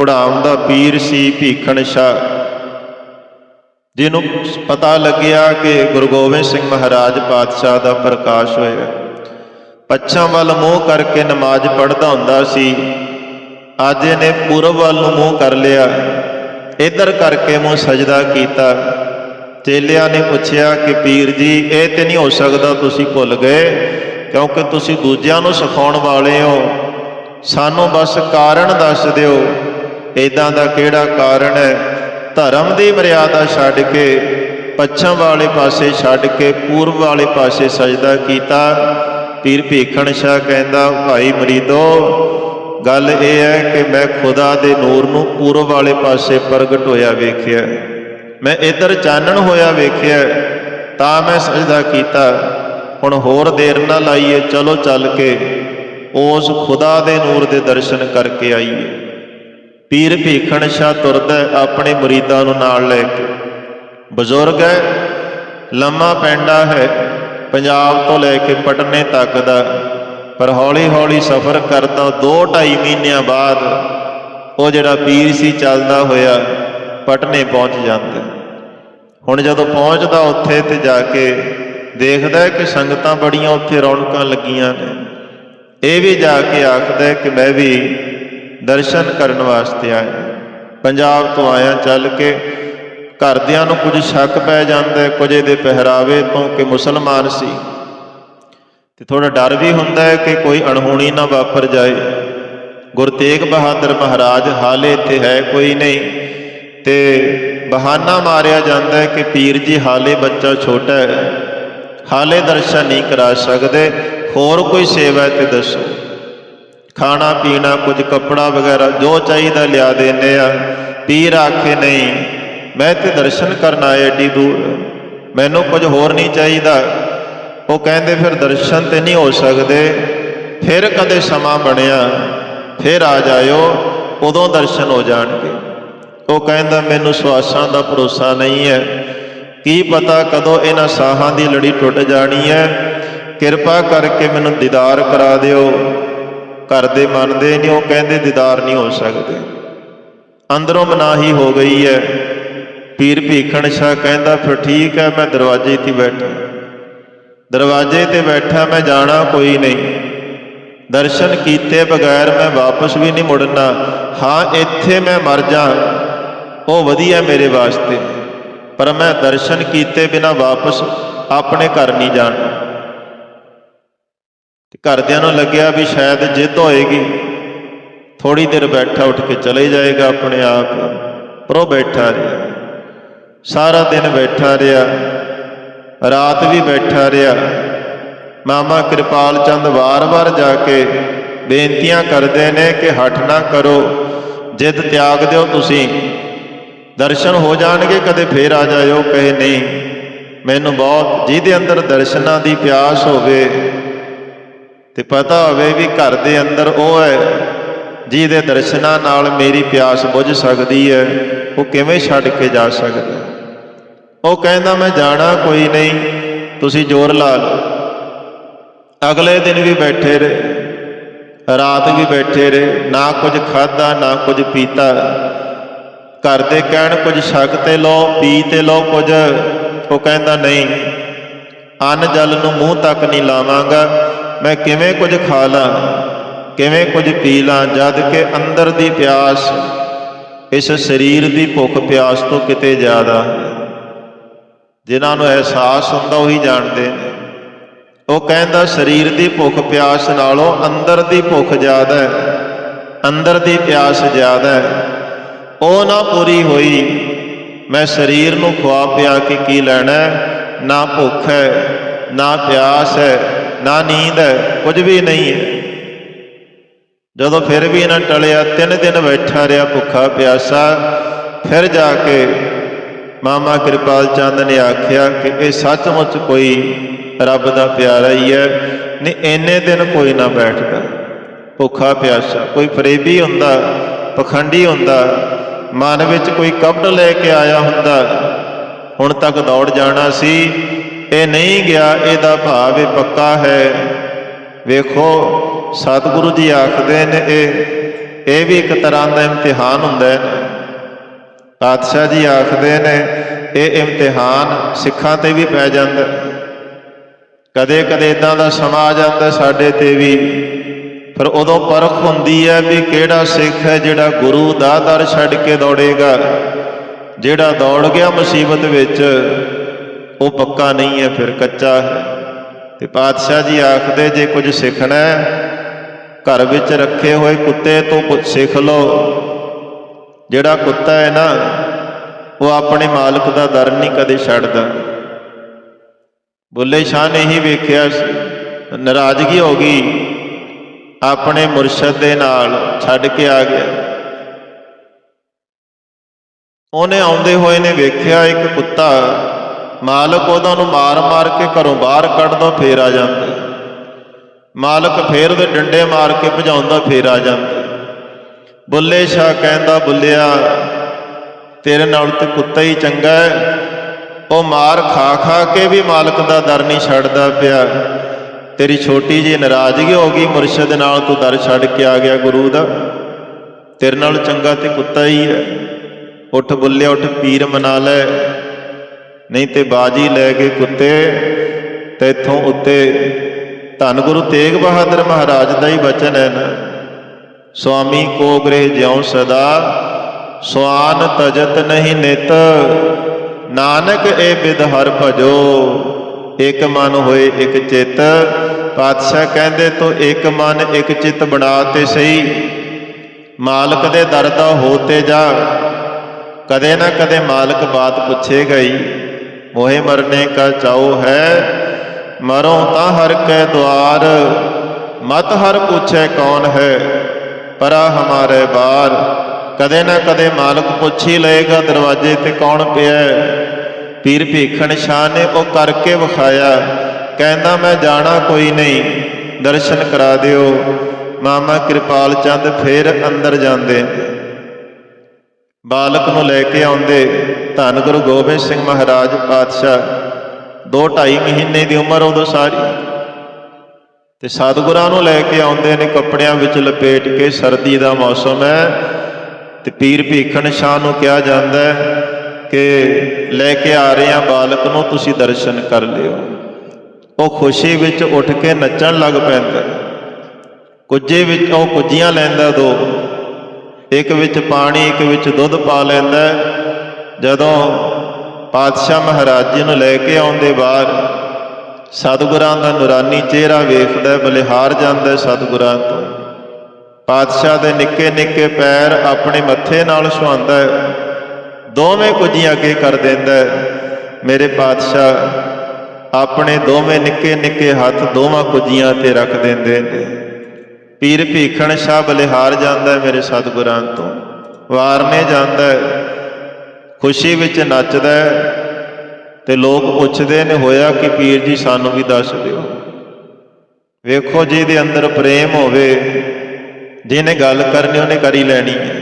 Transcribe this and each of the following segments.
ਉਡਾਮ ਦਾ ਪੀਰ ਸੀ ਭੀਖਣ ਸ਼ਾ ਜਿਹਨੂੰ ਪਤਾ ਲੱਗਿਆ ਕਿ ਗੁਰੂ ਗੋਬਿੰਦ ਸਿੰਘ ਮਹਾਰਾਜ ਪਾਤਸ਼ਾਹ ਦਾ ਪ੍ਰਕਾਸ਼ ਹੋਇਆ। ਪੱਛਾਂ ਵੱਲ ਮੂੰਹ ਕਰਕੇ ਨਮਾਜ਼ ਪੜ੍ਹਦਾ ਹੁੰਦਾ ਸੀ। ਅੱਜ ਇਹਨੇ ਪੂਰਬ ਵੱਲ ਨੂੰ ਮੂੰਹ ਕਰ ਲਿਆ। ਇਧਰ ਕਰਕੇ ਮੂੰਹ ਸਜਦਾ ਕੀਤਾ। ਚੇਲਿਆਂ ਨੇ ਪੁੱਛਿਆ ਕਿ ਪੀਰ ਜੀ, ਇਹ ਤੇ ਨਹੀਂ ਹੋ ਸਕਦਾ ਤੁਸੀਂ ਭੁੱਲ ਗਏ, ਕਿਉਂਕਿ ਤੁਸੀਂ ਦੂਜਿਆਂ ਨੂੰ ਸਿਖਾਉਣ ਵਾਲੇ ਹੋ। ਸਾਨੂੰ ਬਸ ਕਾਰਨ ਦੱਸ ਦਿਓ। ਇਦਾਂ ਦਾ ਕਿਹੜਾ ਕਾਰਨ ਹੈ? ਧਰਮ ਦੀ ਮਰਿਆਦਾ ਛੱਡ ਕੇ, ਪੱਛਮ ਵਾਲੇ ਪਾਸੇ ਛੱਡ ਕੇ, ਪੂਰਬ ਵਾਲੇ ਪਾਸੇ ਸਜਦਾ ਕੀਤਾ। ਪੀਰ ਭੀਖਣ ਸ਼ਾਹ ਕਹਿੰਦਾ, ਭਾਈ ਮਰੀਦੋ, ਗੱਲ ਇਹ ਹੈ ਕਿ ਮੈਂ ਖੁਦਾ ਦੇ ਨੂਰ ਨੂੰ ਪੂਰਬ ਵਾਲੇ ਪਾਸੇ ਪ੍ਰਗਟ ਹੋਇਆ ਵੇਖਿਆ। ਮੈਂ ਇੱਧਰ ਚਾਨਣ ਹੋਇਆ ਵੇਖਿਆ, ਤਾਂ ਮੈਂ ਸਜਦਾ ਕੀਤਾ। ਹੁਣ ਹੋਰ ਦੇਰ ਨਾ ਲਾਈਏ, ਚਲੋ ਚੱਲ ਕੇ, ਉਸ ਖੁਦਾ ਦੇ ਨੂਰ ਦੇ ਦਰਸ਼ਨ ਕਰਕੇ ਆਈਏ। ਪੀਰ ਭੀਖਣ ਸ਼ਾਹ ਤੁਰਦਾ ਆਪਣੇ ਮੁਰੀਦਾਂ ਨੂੰ ਨਾਲ ਲੈ ਕੇ। ਬਜ਼ੁਰਗ ਹੈ, ਲੰਮਾ ਪੈਂਡਾ ਹੈ, ਪੰਜਾਬ ਤੋਂ ਲੈ ਕੇ ਪਟਨੇ ਤੱਕ ਦਾ। ਪਰ ਹੌਲੀ ਹੌਲੀ ਸਫ਼ਰ ਕਰਦਾ 2.5 ਮਹੀਨਿਆਂ ਬਾਅਦ ਉਹ ਜਿਹੜਾ ਪੀਰ ਸੀ, ਚੱਲਦਾ ਹੋਇਆ ਪਟਨੇ ਪਹੁੰਚ ਜਾਂਦਾ। ਹੁਣ ਜਦੋਂ ਪਹੁੰਚਦਾ ਉੱਥੇ ਤੇ ਜਾ ਕੇ ਦੇਖਦਾ ਕਿ ਸੰਗਤਾਂ ਬੜੀਆਂ ਉੱਥੇ ਰੌਣਕਾਂ ਲੱਗੀਆਂ ਨੇ। ਇਹ ਵੀ ਜਾ ਕੇ ਆਖਦਾ ਕਿ ਮੈਂ ਵੀ ਦਰਸ਼ਨ ਕਰਨ ਵਾਸਤੇ ਆਇਆ ਪੰਜਾਬ ਤੋਂ ਆਇਆ ਚੱਲ ਕੇ ਘਰਦਿਆਂ ਨੂੰ ਕੁਝ ਸ਼ੱਕ ਪੈ ਜਾਂਦਾ, ਕੁਝ ਇਹਦੇ ਪਹਿਰਾਵੇ ਤੋਂ ਕਿ ਮੁਸਲਮਾਨ ਸੀ। ਤੇ ਥੋੜਾ ਡਰ ਵੀ ਹੁੰਦਾ ਹੈ ਕਿ ਕੋਈ ਅਣਹੋਣੀ ਨਾ ਵਾਪਰ ਜਾਏ। ਗੁਰੂ ਤੇਗ ਬਹਾਦਰ ਮਹਾਰਾਜ, ਹਾਲੇ ਇੱਥੇ ਹੈ ਕੋਈ ਨਹੀਂ। ਤੇ ਬਹਾਨਾ ਮਾਰਿਆ ਜਾਂਦਾ ਹੈ ਕਿ ਪੀਰ ਜੀ, ਹਾਲੇ ਬੱਚਾ ਛੋਟਾ ਹੈ। ਹਾਲੇ ਦਰਸ਼ਨ ਨਹੀਂ ਕਰਾ ਸਕਦੇ। ਹੋਰ ਕੋਈ ਸੇਵਾ ਹੈ ਤੇ ਦੱਸੋ। ਖਾਣਾ ਪੀਣਾ ਕੁਝ ਕੱਪੜਾ ਵਗੈਰਾ ਜੋ ਚਾਹੀਦਾ ਲਿਆ ਦਿੰਦੇ ਆ। ਪੀਰ ਆਖੇ, ਨਹੀਂ, ਮੈਂ ਤੇ ਦਰਸ਼ਨ ਕਰਨ ਆਇਆ ਏਡੀ ਦੂਰ। ਮੈਨੂੰ ਕੁਝ ਹੋਰ ਨਹੀਂ ਚਾਹੀਦਾ। ਉਹ ਕਹਿੰਦੇ, ਫਿਰ ਦਰਸ਼ਨ ਤੇ ਨਹੀਂ ਹੋ ਸਕਦੇ। ਫਿਰ ਕਦੇ ਸਮਾਂ ਬਣਿਆ, ਫਿਰ ਆ ਜਾਇਓ, ਉਦੋਂ ਦਰਸ਼ਨ ਹੋ ਜਾਣਗੇ। ਉਹ ਕਹਿੰਦਾ, ਮੈਨੂੰ ਸਵਾਸਾਂ ਦਾ ਭਰੋਸਾ ਨਹੀਂ ਹੈ। ਕੀ ਪਤਾ ਕਦੋਂ ਇਹਨਾਂ ਸਾਹਾਂ ਦੀ ਲੜੀ ਟੁੱਟ ਜਾਣੀ ਹੈ। ਕਿਰਪਾ ਕਰਕੇ ਮੈਨੂੰ ਦੀਦਾਰ ਕਰਾ ਦਿਓ। ਘਰ ਮੰਨਦੇ ਨਹੀਂ, ਉਹ ਕਹਿੰਦੇ ਦੀਦਾਰ ਨਹੀਂ ਹੋ ਸਕਦੇ। ਅੰਦਰੋਂ ਮਨਾਹੀ ਹੋ ਗਈ ਹੈ। ਪੀਰ ਭੀਖਣ ਸ਼ਾਹ ਕਹਿੰਦਾ, ਫਿਰ ਠੀਕ ਹੈ, ਮੈਂ ਦਰਵਾਜ਼ੇ ਤੇ ਬੈਠਾ। ਦਰਵਾਜ਼ੇ ਤੇ ਬੈਠਾ, ਮੈਂ ਜਾਣਾ ਕੋਈ ਨਹੀਂ। ਦਰਸ਼ਨ ਕੀਤੇ ਬਗੈਰ ਮੈਂ ਵਾਪਸ ਵੀ ਨਹੀਂ ਮੁੜਨਾ। ਹਾਂ, ਇੱਥੇ ਮੈਂ ਮਰ ਜਾ। ਉਹ ਵਧੀਆ ਮੇਰੇ ਵਾਸਤੇ। ਪਰ ਮੈਂ ਦਰਸ਼ਨ ਕੀਤੇ ਬਿਨਾ ਵਾਪਸ ਆਪਣੇ ਘਰ ਨਹੀਂ ਜਾਣਾ। ਤੇ ਘਰਦਿਆਂ ਨੂੰ ਲੱਗਿਆ ਵੀ ਸ਼ਾਇਦ ਜਿੱਦ ਹੋਏਗੀ। ਥੋੜੀ ਦੇਰ ਬੈਠਾ ਉੱਠ ਕੇ ਚਲੇ ਜਾਏਗਾ ਆਪਣੇ ਆਪ। ਪਰ ਉਹ ਬੈਠਾ ਰਿਹਾ। ਸਾਰਾ ਦਿਨ ਬੈਠਾ ਰਿਹਾ। ਰਾਤ ਵੀ ਬੈਠਾ ਰਿਹਾ। ਮਾਮਾ ਕਿਰਪਾਲ ਚੰਦ ਵਾਰ-ਵਾਰ ਜਾ ਕੇ ਬੇਨਤੀਆਂ ਕਰਦੇ ਨੇ ਕਿ ਹਟ ਨਾ ਕਰੋ। ਜਿੱਦ ਤਿਆਗ ਦਿਓ ਤੁਸੀਂ। ਦਰਸ਼ਨ ਹੋ ਜਾਣਗੇ, ਕਦੇ ਫੇਰ ਆ ਜਾਇਓ। ਕਹੇ ਨਹੀਂ, ਮੈਨੂੰ ਬਹੁਤ ਜਿਹਦੇ ਅੰਦਰ ਦਰਸ਼ਨਾਂ ਦੀ ਪਿਆਸ ਹੋਵੇ ਤੇ ਪਤਾ ਹੋਵੇ ਵੀ ਘਰ ਦੇ ਅੰਦਰ ਉਹ ਹੈ ਜਿਹਦੇ ਦਰਸ਼ਨਾਂ ਨਾਲ ਮੇਰੀ ਪਿਆਸ ਬੁਝ ਸਕਦੀ ਹੈ, ਉਹ ਕਿਵੇਂ ਛੱਡ ਕੇ ਜਾ ਸਕਦਾ? ਉਹ ਕਹਿੰਦਾ, ਮੈਂ ਜਾਣਾ, ਕੋਈ ਨਹੀਂ, ਤੁਸੀਂ ਜ਼ੋਰ ਲਾ ਲਓ। ਅਗਲੇ ਦਿਨ ਵੀ ਬੈਠੇ ਰਹੇ, ਰਾਤ ਵੀ ਬੈਠੇ ਰਹੇ, ਨਾ ਕੁਝ ਖਾਦਾ ਨਾ ਕੁਝ ਪੀਤਾ। ਘਰ ਦੇ ਕਹਿਣ, ਕੁਝ ਛਕ ਤੇ ਲਓ, ਪੀ ਤੇ ਲਓ ਕੁਝ। ਉਹ ਕਹਿੰਦਾ, ਨਹੀਂ, ਅੰਨ ਜਲ ਨੂੰ ਮੂੰਹ ਤੱਕ ਨਹੀਂ ਲਾਵਾਂਗਾ। ਮੈਂ ਕਿਵੇਂ ਕੁਝ ਖਾ ਲਾਂ, ਕਿਵੇਂ ਕੁਝ ਪੀ ਲਾਂ, ਜਦ ਕਿ ਅੰਦਰ ਦੀ ਪਿਆਸ, ਇਸ ਸਰੀਰ ਦੀ ਭੁੱਖ ਪਿਆਸ ਤੋਂ ਕਿਤੇ ਜ਼ਿਆਦਾ। ਜਿਨ੍ਹਾਂ ਨੂੰ ਅਹਿਸਾਸ ਹੁੰਦਾ ਉਹੀ ਜਾਣਦੇ ਨੇ। ਉਹ ਕਹਿੰਦਾ, ਸਰੀਰ ਦੀ ਭੁੱਖ ਪਿਆਸ ਨਾਲੋਂ ਅੰਦਰ ਦੀ ਭੁੱਖ ਜ਼ਿਆਦਾ ਹੈ, ਅੰਦਰ ਦੀ ਪਿਆਸ ਜ਼ਿਆਦਾ ਹੈ। ਉਹ ਨਾ ਪੂਰੀ ਹੋਈ, ਮੈਂ ਸਰੀਰ ਨੂੰ ਖਵਾ ਪਿਆ ਕੇ ਕੀ ਲੈਣਾ ਨਾ ਭੁੱਖ ਹੈ, ਨਾ ਪਿਆਸ ਹੈ। ਨਾ ਨੀਂਦ ਹੈ, ਕੁਝ ਵੀ ਨਹੀਂ ਹੈ। ਜਦੋਂ ਫਿਰ ਵੀ ਇਹਨਾਂ ਟਲਿਆ, ਤਿੰਨ ਦਿਨ ਬੈਠਾ ਰਿਹਾ ਭੁੱਖਾ ਪਿਆਸਾ, ਫਿਰ ਜਾ ਕੇ ਮਾਮਾ ਕਿਰਪਾਲ ਚੰਦ ਨੇ ਆਖਿਆ ਕਿ ਇਹ ਸੱਚਮੁੱਚ ਕੋਈ ਰੱਬ ਦਾ ਪਿਆਰਾ ਹੀ ਹੈ। ਨਹੀਂ, ਇੰਨੇ ਦਿਨ ਕੋਈ ਨਾ ਬੈਠਦਾ। ਭੁੱਖਾ ਪਿਆਸਾ, ਕੋਈ ਫਰੇਬੀ ਹੁੰਦਾ, ਪਖੰਡੀ ਹੁੰਦਾ, ਮਨ ਵਿੱਚ ਕੋਈ ਕਬੜ ਲੈ ਕੇ ਆਇਆ ਹੁੰਦਾ, ਹੁਣ ਤੱਕ ਦੌੜ ਜਾਣਾ ਸੀ। ਇਹ ਨਹੀਂ ਗਿਆ, ਇਹਦਾ ਭਾਵ ਇਹ ਪੱਕਾ ਹੈ। ਵੇਖੋ, ਸਤਿਗੁਰੂ ਜੀ ਆਖਦੇ ਨੇ ਇਹ ਇਹ ਵੀ ਇੱਕ ਤਰ੍ਹਾਂ ਦਾ ਇਮਤਿਹਾਨ ਹੁੰਦਾ ਹੈ। ਪਾਤਸ਼ਾਹ ਜੀ ਆਖਦੇ ਨੇ, ਇਹ ਇਮਤਿਹਾਨ ਸਿੱਖਾਂ ਤੇ ਵੀ ਪੈ ਜਾਂਦਾ ਕਦੇ ਕਦੇ ਇਦਾਂ ਦਾ ਸਮਾਂ ਆ ਜਾਂਦਾ ਸਾਡੇ ਤੇ ਵੀ। ਫਿਰ ਉਦੋਂ ਪਰਖ ਹੁੰਦੀ ਹੈ ਵੀ ਕਿਹੜਾ ਸਿੱਖ ਹੈ ਜਿਹੜਾ ਗੁਰੂ ਦਾ ਦਰ ਛੱਡ ਕੇ ਦੌੜੇਗਾ, ਜਿਹੜਾ ਦੌੜ ਗਿਆ ਮੁਸੀਬਤ ਵਿੱਚ। ਉਹ ਪੱਕਾ ਨਹੀਂ ਹੈ, ਫਿਰ ਕੱਚਾ ਹੈ। ਤੇ ਪਾਤਸ਼ਾਹ ਜੀ ਆਖਦੇ, ਜੇ ਕੁਝ ਸਿੱਖਣਾ ਹੈ, ਘਰ ਵਿੱਚ ਰੱਖੇ ਹੋਏ ਕੁੱਤੇ ਤੋਂ ਕੁਝ ਸਿੱਖ ਲਓ। ਜਿਹੜਾ ਕੁੱਤਾ ਹੈ ਨਾ, ਉਹ ਆਪਣੇ ਮਾਲਕ ਦਾ ਦਰ ਨਹੀਂ ਕਦੇ ਛੱਡਦਾ। ਬੁੱਲੇ ਸ਼ਾਹ ਨੇ ਹੀ ਵੇਖਿਆ, ਨਾਰਾਜ਼ਗੀ ਹੋ ਗਈ। ਆਪਣੇ ਮੁਰਸ਼ਦ ਦੇ ਨਾਲ ਛੱਡ ਕੇ ਆ ਗਿਆ। ਉਹਨੇ ਆਉਂਦੇ ਹੋਏ ਨੇ ਵੇਖਿਆ ਇੱਕ ਕੁੱਤਾ ਮਾਲਕ ਉਹਨਾਂ ਨੂੰ ਮਾਰ-ਮਾਰ ਕੇ ਘਰੋਂ ਬਾਹਰ ਕੱਢਦਾ, ਫੇਰ ਆ ਜਾਂਦਾ। ਮਾਲਕ ਫੇਰ ਉਹਦੇ ਡੰਡੇ ਮਾਰ ਕੇ ਭਜਾਉਂਦਾ, ਫੇਰ ਆ ਜਾਂਦਾ। ਬੁੱਲੇ ਸ਼ਾਹ ਕਹਿੰਦਾ, ਬੁੱਲਿਆ, ਤੇਰੇ ਨਾਲ ਤੇ ਕੁੱਤਾ ਹੀ ਚੰਗਾ ਹੈ। ਉਹ ਮਾਰ ਖਾ ਖਾ ਕੇ ਵੀ ਮਾਲਕ ਦਾ ਦਰ ਨਹੀਂ ਛੱਡਦਾ ਪਿਆ। ਤੇਰੀ ਛੋਟੀ ਜੀ ਨਾਰਾਜ਼ਗੀ ਹੋ ਗਈ, ਮੁਰਸ਼ਿਦ ਨਾਲ ਤੂੰ ਦਰ ਛੱਡ ਕੇ ਆ ਗਿਆ ਗੁਰੂ ਦਾ। ਤੇਰੇ ਨਾਲ ਚੰਗਾ ਤੇ ਕੁੱਤਾ ਹੀ ਹੈ। ਉੱਠ ਬੁੱਲਿਆ, ਉੱਠ ਪੀਰ ਮਨਾ ਲੈ। ਨਹੀਂ ਤੇ ਬਾਜੀ ਲੈ ਕੇ ਕੁੱਤੇ ਤੈਥੋਂ ਉੱਤੇ ਧੰਨ ਗੁਰੂ ਤੇਗ ਬਹਾਦਰ ਮਹਾਰਾਜ ਦਾ ਹੀ ਬਚਨ ਹੈ ਨਾ। ਸੁਆਮੀ ਕੋ ਗ੍ਰਹਿ ਜਿਉ ਸਦਾ ਸੁਆਨ ਤਜਤ ਨਹੀਂ ਨਿਤ, ਨਾਨਕ ਇਹ ਬਿਦ ਹਰ ਭਜੋ, ਇੱਕ ਮਨ ਹੋਏ ਇੱਕ ਚਿੱਤ, ਪਾਤਸ਼ਾਹ ਕਹਿੰਦੇ ਤੋ ਇੱਕ ਮਨ ਇੱਕ ਚਿੱਤ ਬਣਾ ਤੇ ਸਹੀ, ਮਾਲਕ ਦੇ ਦਰ ਦਾ ਹੋ ਤੇ ਜਾ, ਕਦੇ ਨਾ ਕਦੇ ਮਾਲਕ ਬਾਤ ਪੁੱਛੇਗਾ ਹੀ। ਮੋਹਿ ਮਰਨੇ ਕਾ ਚਾਉ ਹੈ ਮਰੋ ਤਾਂ ਹਰ ਕੈ ਦੁਆਰ, ਮਤ ਹਰ ਪੁੱਛੇ ਕੌਣ ਹੈ, ਪਰਾ ਹਮਾਰੇ ਬਾਰ, ਕਦੇ ਨਾ ਕਦੇ ਮਾਲਕ ਪੁੱਛ ਹੀ ਲਏਗਾ ਦਰਵਾਜ਼ੇ ਤੇ ਕੌਣ ਪਿਆ ਪੀਰ ਭੀਖਣ ਸ਼ਾਹ ਨੇ ਉਹ ਕਰਕੇ ਵਿਖਾਇਆ, ਕਹਿੰਦਾ ਮੈਂ ਜਾਣਾ ਕੋਈ ਨਹੀਂ, ਦਰਸ਼ਨ ਕਰਾ ਦਿਓ। ਮਾਮਾ ਕਿਰਪਾਲ ਚੰਦ ਫੇਰ ਅੰਦਰ ਜਾਂਦੇ। ਬਾਲਕ ਨੂੰ ਲੈ ਕੇ ਆਉਂਦੇ। ਧੰਨ ਗੁਰੂ ਗੋਬਿੰਦ ਸਿੰਘ ਮਹਾਰਾਜ ਪਾਤਸ਼ਾਹ। 2.5 ਮਹੀਨੇ ਦੀ ਉਮਰ ਉਦੋਂ ਸਾਰੀ। ਤੇ ਸਤਿਗੁਰਾਂ ਨੂੰ ਲੈ ਕੇ ਆਉਂਦੇ ਨੇ ਕੱਪੜਿਆਂ ਵਿੱਚ ਲਪੇਟ ਕੇ ਸਰਦੀ ਦਾ ਮੌਸਮ ਹੈ। ਤੇ ਪੀਰ ਭੀਖਣ ਸ਼ਾਹ ਨੂੰ ਕਿਹਾ ਜਾਂਦਾ ਹੈ ਕਿ ਲੈ ਕੇ ਆ ਰਹੇ ਆ ਬਾਲਕ ਨੂੰ, ਤੁਸੀਂ ਦਰਸ਼ਨ ਕਰ ਲਿਓ। ਉਹ ਖੁਸ਼ੀ ਵਿੱਚ ਉੱਠ ਕੇ ਨੱਚਣ ਲੱਗ ਪੈਂਦਾ। ਕੁੱਜੇ ਵਿੱਚ ਉਹ ਕੁੱਜੀਆਂ ਲੈਂਦਾ ਦੋ। ਇੱਕ ਵਿੱਚ ਪਾਣੀ, ਇੱਕ ਵਿੱਚ ਦੁੱਧ ਪਾ ਲੈਂਦਾ ਜਦੋਂ ਪਾਤਸ਼ਾਹ ਮਹਾਰਾਜ ਜੀ ਨੂੰ ਲੈ ਕੇ ਆਉਂਦੇ ਬਾਹਰ, ਸਤਿਗੁਰਾਂ ਦਾ ਨੂਰਾਨੀ ਚਿਹਰਾ ਵੇਖਦਾ ਬਲਿਹਾਰ ਜਾਂਦਾ ਸਤਿਗੁਰਾਂ ਤੋਂ। ਪਾਤਸ਼ਾਹ ਦੇ ਨਿੱਕੇ ਨਿੱਕੇ ਪੈਰ ਆਪਣੇ ਮੱਥੇ ਨਾਲ ਛੁਆਉਂਦਾ ਦੋਵੇਂ ਕੁਝੀਆਂ ਅੱਗੇ ਕਰ ਦਿੰਦਾ ਮੇਰੇ ਪਾਤਸ਼ਾਹ, ਆਪਣੇ ਦੋਵੇਂ ਨਿੱਕੇ ਨਿੱਕੇ ਹੱਥ ਦੋਵਾਂ ਕੁਝੀਆਂ ਤੇ ਰੱਖ ਦਿੰਦੇ ਨੇ। ਪੀਰ ਭੀਖਣ ਸ਼ਾਹ ਬਲਿਹਾਰ ਜਾਂਦਾ ਮੇਰੇ ਸਤਿਗੁਰਾਂ ਤੋਂ। ਵਾਰਨੇ ਜਾਂਦਾ ਖੁਸ਼ੀ ਵਿੱਚ ਨੱਚਦਾ ਹੈ ਤੇ ਲੋਕ ਪੁੱਛਦੇ ਨੇ, ਹੋਇਆ ਕਿ ਪੀਰ ਜੀ, ਸਾਨੂੰ ਵੀ ਦੱਸ ਦਿਓ। ਵੇਖੋ ਜਿਹਦੇ ਅੰਦਰ ਪ੍ਰੇਮ ਹੋਵੇ, ਜਿਹਨੇ ਗੱਲ ਕਰਨੀ ਉਹਨੇ ਕਰੀ ਲੈਣੀ ਹੈ।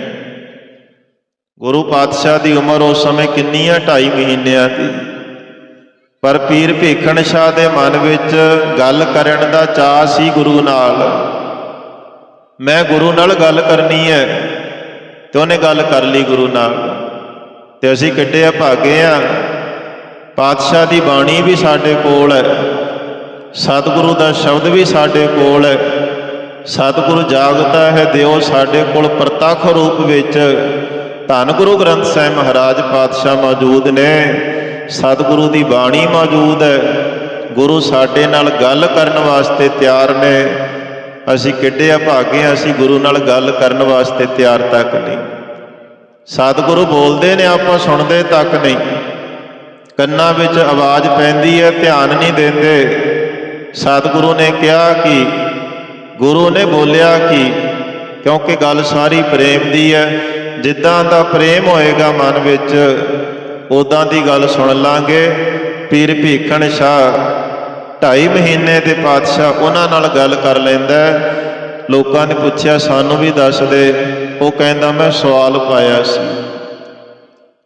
ਗੁਰੂ ਪਾਤਸ਼ਾਹ ਦੀ ਉਮਰ ਉਸ ਸਮੇਂ ਕਿੰਨੀ ਆ 2.5 ਮਹੀਨਿਆਂ ਦੀ। ਪਰ ਪੀਰ ਭੀਖਣ ਸ਼ਾਹ ਦੇ ਮਨ ਵਿੱਚ ਗੱਲ ਕਰਨ ਦਾ ਚਾਅ ਸੀ ਗੁਰੂ ਨਾਲ। ਮੈਂ ਗੁਰੂ ਨਾਲ ਗੱਲ ਕਰਨੀ ਹੈ ਤੇ ਉਹਨੇ ਗੱਲ ਕਰ ਲਈ ਗੁਰੂ ਨਾਲ। ਤੇ ਅਸੀਂ ਕਿੱਡੇ ਆ ਭਾਗੇ ਆ। ਪਾਤਸ਼ਾਹ ਦੀ ਬਾਣੀ ਵੀ ਸਾਡੇ ਕੋਲ ਹੈ। ਸਤਿਗੁਰੂ ਦਾ ਸ਼ਬਦ ਵੀ ਸਾਡੇ ਕੋਲ ਹੈ। ਸਤਿਗੁਰੂ ਜਾਗਤਾ ਹੈ ਦਿਓ ਸਾਡੇ ਕੋਲ ਪ੍ਰਤੱਖ ਰੂਪ ਵਿੱਚ। ਧੰਨ ਗੁਰੂ ਗ੍ਰੰਥ ਸਾਹਿਬ ਮਹਾਰਾਜ ਪਾਤਸ਼ਾਹ ਮੌਜੂਦ ਨੇ। ਸਤਿਗੁਰੂ ਦੀ ਬਾਣੀ ਮੌਜੂਦ ਹੈ। ਗੁਰੂ ਸਾਡੇ ਨਾਲ ਗੱਲ ਕਰਨ ਵਾਸਤੇ ਤਿਆਰ ਨੇ। ਅਸੀਂ ਕਿੱਡੇ ਆ ਭਾਗੇ ਹਾਂ, ਅਸੀਂ ਗੁਰੂ ਨਾਲ ਗੱਲ ਕਰਨ ਵਾਸਤੇ ਤਿਆਰ ਤੱਕ ਨਹੀਂ। ਸਤਿਗੁਰੂ ਬੋਲਦੇ ਨੇ, ਆਪਾਂ ਸੁਣਦੇ ਤੱਕ ਨਹੀਂ। ਕੰਨਾਂ ਵਿੱਚ ਆਵਾਜ਼ ਪੈਂਦੀ ਹੈ, ਧਿਆਨ ਨਹੀਂ ਦਿੰਦੇ। ਸਤਿਗੁਰੂ ਨੇ ਕਿਹਾ ਕਿ, ਗੁਰੂ ਨੇ ਬੋਲਿਆ ਕਿ, ਕਿਉਂਕਿ ਗੱਲ ਸਾਰੀ ਪ੍ਰੇਮ ਦੀ ਹੈ, ਜਿੱਦਾਂ ਦਾ ਪ੍ਰੇਮ ਹੋਏਗਾ ਮਨ ਵਿੱਚ ਉਦਾਂ ਦੀ ਗੱਲ ਸੁਣ ਲਾਂਗੇ। ਪੀਰ ਭੀਖਣ ਸ਼ਾਹ ਢਾਈ ਮਹੀਨੇ ਦੇ ਪਾਤਸ਼ਾਹ ਉਹਨਾਂ ਨਾਲ ਗੱਲ ਕਰ ਲੈਂਦਾ ਲੋਕਾਂ ਨੇ ਪੁੱਛਿਆ, ਸਾਨੂੰ ਵੀ ਦੱਸ ਦੇ। ਉਹ ਕਹਿੰਦਾ, ਮੈਂ ਸਵਾਲ ਪਾਇਆ ਸੀ।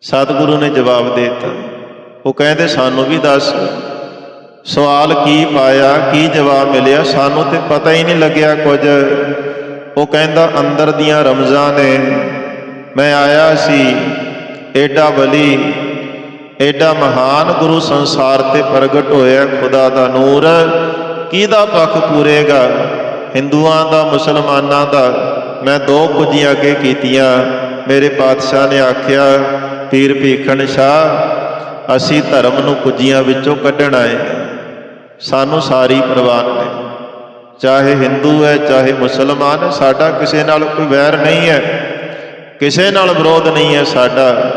ਸਤਿਗੁਰੂ ਨੇ ਜਵਾਬ ਦੇ ਦਿੱਤਾ। ਉਹ ਕਹਿੰਦੇ, ਸਾਨੂੰ ਵੀ ਦੱਸ। ਸਵਾਲ ਕੀ ਪਾਇਆ, ਕੀ ਜਵਾਬ ਮਿਲਿਆ, ਸਾਨੂੰ ਤੇ ਪਤਾ ਹੀ ਨਹੀਂ ਲੱਗਿਆ ਕੁਝ। ਉਹ ਕਹਿੰਦਾ, ਅੰਦਰ ਦੀਆਂ ਰਮਜ਼ਾਂ ਨੇ, ਮੈਂ ਆਇਆ ਸੀ। ਏਡਾ ਬਲੀ, ਏਡਾ ਮਹਾਨ ਗੁਰੂ ਸੰਸਾਰ ਤੇ ਪ੍ਰਗਟ ਹੋਇਆ ਖੁਦਾ ਦਾ ਨੂਰ। ਕਿਹਦਾ ਪੱਖ ਪੂਰੇਗਾ? ਹਿੰਦੂਆਂ ਦਾ, ਮੁਸਲਮਾਨਾਂ ਦਾ ਮੈਂ ਦੋ ਕੁਝੀਆਂ ਅੱਗੇ ਕੀਤੀਆਂ। ਮੇਰੇ ਪਾਤਸ਼ਾਹ ਨੇ ਆਖਿਆ ਪੀਰ ਭੀਖਣ ਸ਼ਾਹ, ਅਸੀਂ ਧਰਮ ਨੂੰ ਕੁਝੀਆਂ ਵਿੱਚੋਂ ਕੱਢਣ ਆਏ। ਸਾਨੂੰ ਸਾਰੀ ਪ੍ਰਵਾਨ ਨੇ। ਚਾਹੇ ਹਿੰਦੂ ਹੈ, ਚਾਹੇ ਮੁਸਲਮਾਨ ਹੈ ਸਾਡਾ ਕਿਸੇ ਨਾਲ ਕੋਈ ਵੈਰ ਨਹੀਂ ਹੈ। ਕਿਸੇ ਨਾਲ ਵਿਰੋਧ ਨਹੀਂ ਹੈ ਸਾਡਾ।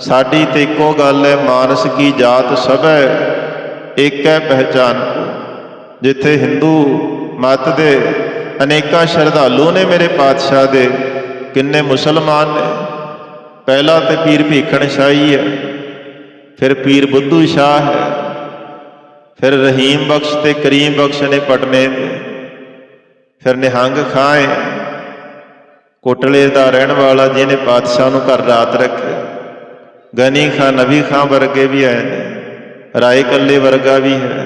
ਸਾਡੀ ਤੇ ਇੱਕੋ ਗੱਲ ਹੈ, ਮਾਨਸ ਕੀ ਜਾਤ ਸਭ ਹੈ। ਇੱਕ ਹੈ ਪਹਿਚਾਨ। ਜਿੱਥੇ ਹਿੰਦੂ ਮਤ ਦੇ ਅਨੇਕਾਂ ਸ਼ਰਧਾਲੂ ਨੇ ਮੇਰੇ ਪਾਤਸ਼ਾਹ ਦੇ। ਕਿੰਨੇ ਮੁਸਲਮਾਨ ਨੇ। ਪਹਿਲਾ ਤੇ ਪੀਰ ਭੀਖਣ ਸ਼ਾਹੀ ਹੈ। ਫਿਰ ਪੀਰ ਬੁੱਧੂ ਸ਼ਾਹ ਹੈ। ਫਿਰ ਰਹੀਮ ਬਖਸ਼ ਤੇ ਕਰੀਮ ਬਖਸ਼ ਨੇ ਪਟਨੇ ਦੇ ਫਿਰ ਨਿਹੰਗ ਖਾਂ ਹੈ। ਕੋਟਲੇ ਦਾ ਰਹਿਣ ਵਾਲਾ ਜਿਹਨੇ ਪਾਤਸ਼ਾਹ ਨੂੰ ਘਰ ਰਾਤ ਰੱਖਿਆ। ਗਨੀ ਖਾਂ ਨਬੀ ਖਾਂ ਵਰਗੇ ਵੀ ਆਏ ਨੇ। ਰਾਏ ਕੱਲੇ ਵਰਗਾ ਵੀ ਹੈ।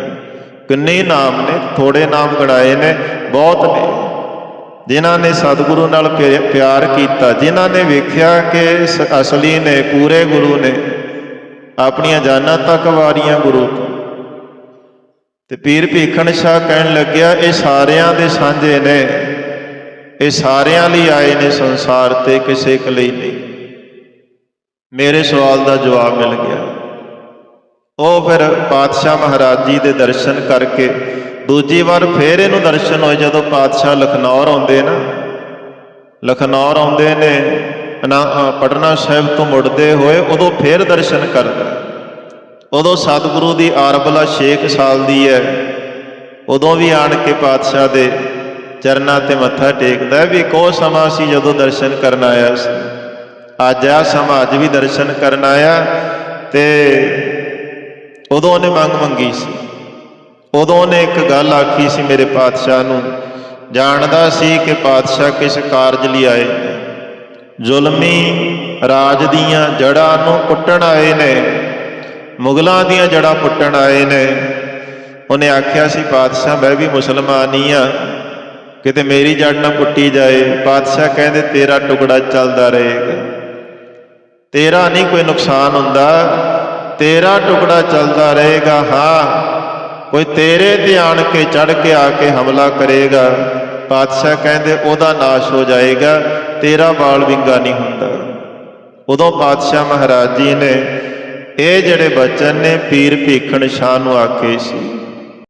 ਕਿੰਨੇ ਨਾਮ ਨੇ, ਥੋੜੇ ਨਾਮ ਗਣਾਏ ਨੇ, ਬਹੁਤ ਨੇ। ਜਿਨ੍ਹਾਂ ਨੇ ਸਤਿਗੁਰੂ ਨਾਲ ਪਿ- ਪਿਆਰ ਕੀਤਾ, ਜਿਨ੍ਹਾਂ ਨੇ ਵੇਖਿਆ ਕਿ ਅਸਲੀ ਨੇ, ਪੂਰੇ ਗੁਰੂ ਨੇ, ਆਪਣੀਆਂ ਜਾਨਾਂ ਤੱਕ ਵਾਰੀਆਂ ਗੁਰੂ। ਤੋਂ ਤੇ ਪੀਰ ਭੀਖਣ ਸ਼ਾਹ ਕਹਿਣ ਲੱਗਿਆ, ਇਹ ਸਾਰਿਆਂ ਦੇ ਸਾਂਝੇ ਨੇ। ਇਹ ਸਾਰਿਆਂ ਲਈ ਆਏ ਨੇ ਸੰਸਾਰ ਤੇ ਕਿਸੇ ਇੱਕ ਲਈ ਨਹੀਂ। ਮੇਰੇ ਸਵਾਲ ਦਾ ਜਵਾਬ ਮਿਲ ਗਿਆ। ਉਹ ਫਿਰ ਪਾਤਸ਼ਾਹ ਮਹਾਰਾਜ ਜੀ ਦੇ ਦਰਸ਼ਨ ਕਰਕੇ ਦੂਜੀ ਵਾਰ ਫੇਰ ਇਹਨੂੰ ਦਰਸ਼ਨ ਹੋਏ, ਜਦੋਂ ਪਾਤਸ਼ਾਹ ਲਖਨੌਰ ਆਉਂਦੇ ਨਾ। ਲਖਨੌਰ ਆਉਂਦੇ ਨੇ, ਨਾ ਪਟਨਾ ਸਾਹਿਬ ਤੋਂ ਮੁੜਦੇ ਹੋਏ ਉਦੋਂ ਫੇਰ ਦਰਸ਼ਨ ਕਰਦਾ। ਉਦੋਂ ਸਤਿਗੁਰੂ ਦੀ ਆਰਬਲਾ 6 ਸਾਲ ਦੀ ਹੈ। ਉਦੋਂ ਵੀ ਆਣ ਕੇ ਪਾਤਸ਼ਾਹ ਦੇ ਚਰਨਾਂ ਤੇ ਮੱਥਾ ਟੇਕਦਾ ਵੀ ਕੋ ਸਮਾਂ ਸੀ ਜਦੋਂ ਦਰਸ਼ਨ ਕਰਨ ਆਇਆ ਸੀ। ਅੱਜ ਆ ਸਮਾਂ ਅੱਜ ਵੀ ਦਰਸ਼ਨ ਕਰਨ ਆਇਆ ਤੇ ਉਦੋਂ ਉਹਨੇ ਮੰਗ ਮੰਗੀ ਸੀ। ਉਦੋਂ ਉਹਨੇ ਇੱਕ ਗੱਲ ਆਖੀ ਸੀ ਮੇਰੇ ਪਾਤਸ਼ਾਹ ਨੂੰ, ਜਾਣਦਾ ਸੀ ਕਿ ਪਾਤਸ਼ਾਹ ਕਿਸ ਕਾਰਜ ਲਈ ਆਏ। ਜ਼ੁਲਮੀ ਰਾਜ ਦੀਆਂ ਜੜ੍ਹਾਂ ਨੂੰ ਪੁੱਟਣ ਆਏ ਨੇ, ਮੁਗਲਾਂ ਦੀਆਂ ਜੜ੍ਹਾਂ ਪੁੱਟਣ ਆਏ ਨੇ। ਉਹਨੇ ਆਖਿਆ ਸੀ, ਪਾਤਸ਼ਾਹ, ਮੈਂ ਵੀ ਮੁਸਲਮਾਨ ਹੀ ਆ ਕਿਤੇ ਮੇਰੀ ਜੜ ਨਾ ਪੁੱਟੀ ਜਾਏ, ਪਾਤਸ਼ਾਹ ਕਹਿੰਦੇ ਤੇਰਾ ਟੁਕੜਾ ਚੱਲਦਾ ਰਹੇਗਾ। ਤੇਰਾ ਨਹੀਂ ਕੋਈ ਨੁਕਸਾਨ ਹੁੰਦਾ। ਤੇਰਾ ਟੁਕੜਾ ਚੱਲਦਾ ਰਹੇਗਾ, ਹਾਂ। ਕੋਈ ਤੇਰੇ ਤੇ ਆਣ ਕੇ ਚੜ ਕੇ ਆ ਕੇ ਹਮਲਾ ਕਰੇਗਾ। ਪਾਤਸ਼ਾਹ ਕਹਿੰਦੇ, ਉਹਦਾ ਨਾਸ਼ ਹੋ ਜਾਏਗਾ, ਤੇਰਾ ਬਾਲ ਵਿੰਗਾ ਨਹੀਂ ਹੁੰਦਾ। ਉਦੋਂ ਪਾਤਸ਼ਾਹ ਮਹਾਰਾਜ ਜੀ ਨੇ, ਇਹ ਜਿਹੜੇ ਬਚਨ ਨੇ, ਪੀਰ ਭੀਖਣ ਸ਼ਾਹ ਨੂੰ ਆਖੇ ਸੀ